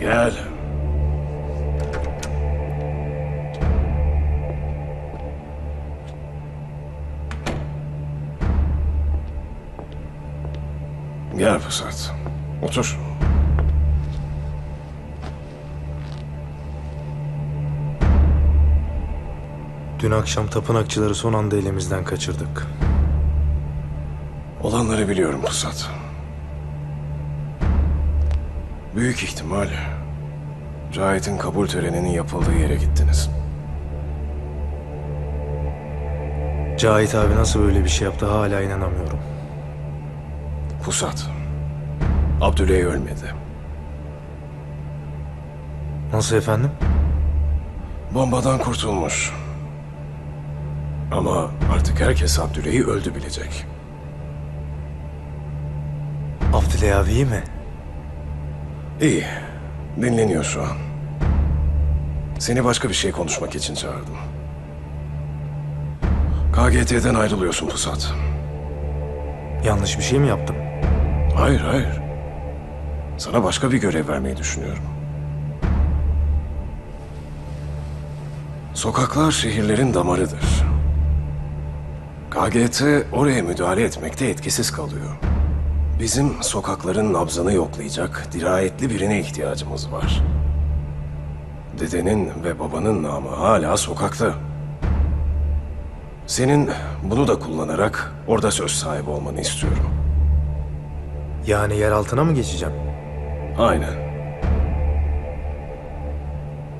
Gel. Gel Pusat. Otur. Dün akşam tapınakçıları son anda elimizden kaçırdık. Olanları biliyorum Pusat. Büyük ihtimal Cahit'in kabul töreninin yapıldığı yere gittiniz. Cahit abi nasıl böyle bir şey yaptı hala inanamıyorum. Pusat. Abdüley ölmedi. Nasıl efendim? Bombadan kurtulmuş. Ama artık herkes Abdüley'i öldü bilecek. Abdüley abi iyi mi? İyi. Dinleniyor şu an. Seni başka bir şey konuşmak için çağırdım. KGT'den ayrılıyorsun Pusat. Yanlış bir şey mi yaptım? Hayır, hayır. Sana başka bir görev vermeyi düşünüyorum. Sokaklar şehirlerin damarıdır. KGT oraya müdahale etmekte etkisiz kalıyor. Bizim sokakların nabzını yoklayacak dirayetli birine ihtiyacımız var. Dedenin ve babanın namı hala sokakta. Senin bunu da kullanarak orada söz sahibi olmanı istiyorum. Yani yer altına mı geçeceğim? Aynen.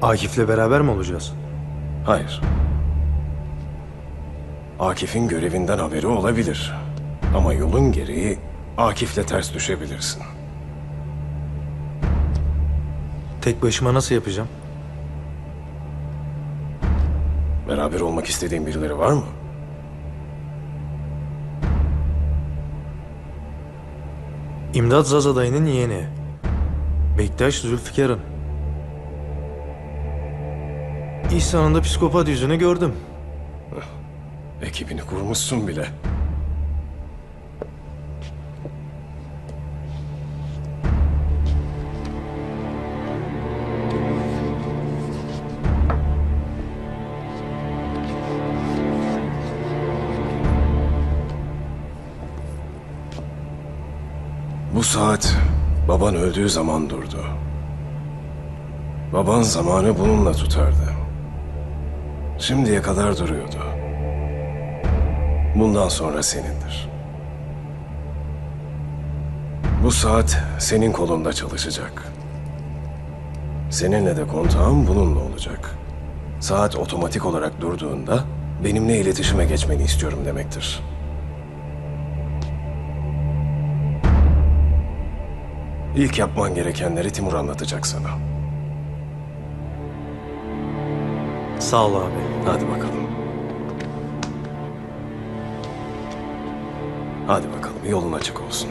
Akif'le beraber mi olacağız? Hayır. Akif'in görevinden haberi olabilir. Ama yolun gereği Akif'le ters düşebilirsin. Tek başıma nasıl yapacağım? Beraber olmak istediğin birileri var mı? İmdat Zaza dayının yeğeni. Bektaş Zülfikar'ın. İhsan'ın psikopat yüzünü gördüm. Ekibini kurmuşsun bile. Bu saat baban öldüğü zaman durdu. Baban zamanı bununla tutardı. Şimdiye kadar duruyordu. Bundan sonra senindir. Bu saat senin kolunda çalışacak. Seninle de kontağım bununla olacak. Saat otomatik olarak durduğunda benimle iletişime geçmeni istiyorum demektir. İlk yapman gerekenleri Timur anlatacak sana. Sağ ol abi. Hadi bakalım. Hadi bakalım yolun açık olsun.